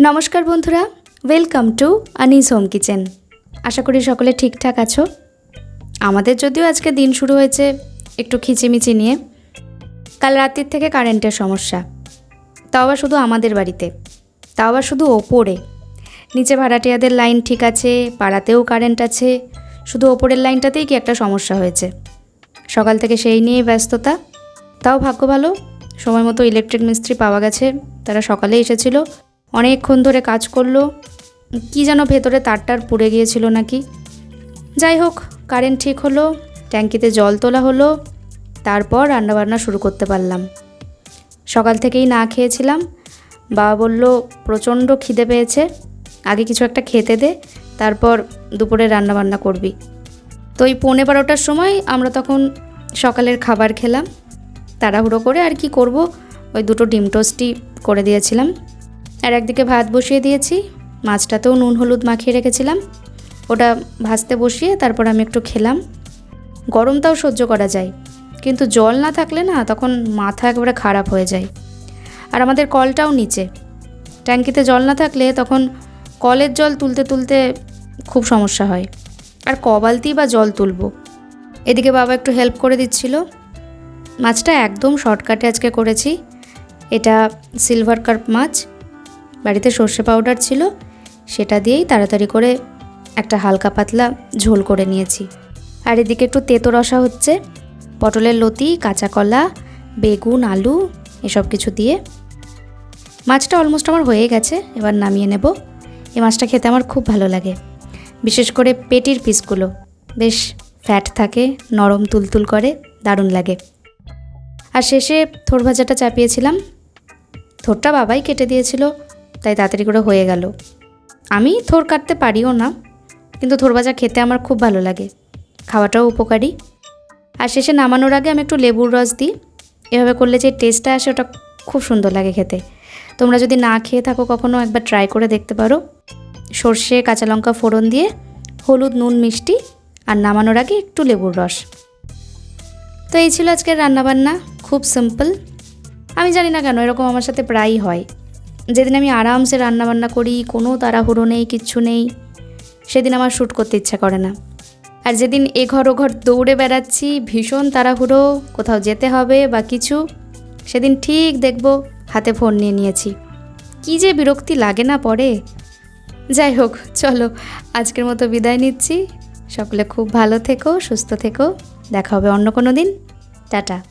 নমস্কার বন্ধুরা welcome to Anis home kitchen আশা করি সকলে ঠিকঠাক আছো। আমাদের যদিও আজকে দিন শুরু হয়েছে একটু খিচিমিচি নিয়ে। কাল রাত্রির থেকে কারেন্টের সমস্যা। তাও আবার শুধু আমাদের বাড়িতে। তাও আবার শুধু ওপরে। নিচে ভাড়াটিয়াদের লাইন ঠিক আছে, পাড়াতেও কারেন্ট আছে। শুধু ওপরের লাইনটাতেই কি একটা সমস্যা হয়েছে। সকাল থেকে সেই নিয়েই ব্যস্ততা। তাও ভাগ্য ভালো, সময় মতো ইলেকট্রিক মিস্ত্রি পাওয়া গেছে। তারা সকালে এসেছিল। অনেকক্ষণ ধরে কাজ করল। কি যেন ভেতরে তারটার পুড়ে গিয়েছিল নাকি। যাই হোক কারেন্ট ঠিক হলো, ট্যাঙ্কিতে জল তোলা হলো, তারপর রান্নাবান্না শুরু করতে পারলাম। সকাল থেকেই না খেয়েছিলাম। বাবা বলল, প্রচণ্ড খিদে পেয়েছে, আগে কিছু একটা খেতে দে, তারপর দুপুরে রান্নাবান্না করবি। তো ওই পৌনে বারোটার সময় আমরা তখন সকালের খাবার খেলাম। তাড়াহুড়ো করে আর কি করব, ওই দুটো ডিম টোস্টই করে দিয়েছিলাম। আর একদিকে ভাত বসিয়ে দিয়েছি, মাছটাতেও নুন হলুদ মাখিয়ে রেখেছিলাম। ওটা ভাজতে বসিয়ে তারপর আমি একটু খেলাম। গরমটাও সহ্য করা যায়, কিন্তু জল না থাকলে না তখন মাথা একেবারে খারাপ হয়ে যায়। আর আমাদের কলটাও নিচে, ট্যাঙ্কিতে জল না থাকলে তখন কলের জল তুলতে তুলতে খুব সমস্যা হয়। আর কবালতি বা জল তুলবো। এদিকে বাবা একটু হেল্প করে দিচ্ছিল। মাছটা একদম শর্টকাটে আজকে করেছি। এটা সিলভার কার্প মাছ। বাড়িতে সর্ষে পাউডার ছিল, সেটা দিয়েই তাড়াতাড়ি করে একটা হালকা পাতলা ঝোল করে নিয়েছি। আর এদিকে একটু তেতো রসা হচ্ছে, পটলের লতি, কাঁচা কলা, বেগুন, আলু, এসব কিছু দিয়ে। মাছটা অলমোস্ট আমার হয়ে গেছে, এবার নামিয়ে নেব। এই মাছটা খেতে আমার খুব ভালো লাগে, বিশেষ করে পেটির পিসগুলো। বেশ ফ্যাট থাকে, নরম তুলতুল করে, দারুণ লাগে। আর শেষে থোর ভাজাটা চাপিয়েছিলাম। থোরটা বাবাই কেটে দিয়েছিল তাই তাড়াতাড়ি করে হয়ে গেল। আমি থোর কাটতে পারিও না, কিন্তু থোর ভাজা খেতে আমার খুব ভালো লাগে। খাওয়াটাও উপকারী। আর শেষে নামানোর আগে আমি একটু লেবুর রস দিই। এভাবে করলে যে টেস্টটা আসে ওটা খুব সুন্দর লাগে খেতে। তোমরা যদি না খেয়ে থাকো কখনো একবার ট্রাই করে দেখতে পারো। সর্ষে, কাঁচা লঙ্কা ফোড়ন দিয়ে হলুদ, নুন, মিষ্টি আর নামানোর আগে একটু লেবুর রস। তো এই ছিল আজকের রান্নাবান্না, খুব সিম্পল আমি জানি না কেন এরকম আমার সাথে প্রায়ই হয়। যেদিন আমি আরামসে রান্নাবান্না করি, কোনো তাড়াহুড়ো নেই, কিচ্ছু নেই। সেদিন আমার শ্যুট করতে ইচ্ছা করে না। আর যেদিন এ ঘর ও ঘর দৌড়ে বেড়াচ্ছি, ভীষণ তাড়াহুড়ো, কোথাও যেতে হবে বা কিছু, সেদিন ঠিক দেখব, হাতে ফোন নিয়ে নিয়েছি। কী যে বিরক্তি লাগে না পরে। যাই হোক, চলো, আজকের মতো বিদায় নিচ্ছি। সকলে খুব ভালো থেকো, সুস্থ থেকো। দেখা হবে অন্য কোনো দিন। টাটা।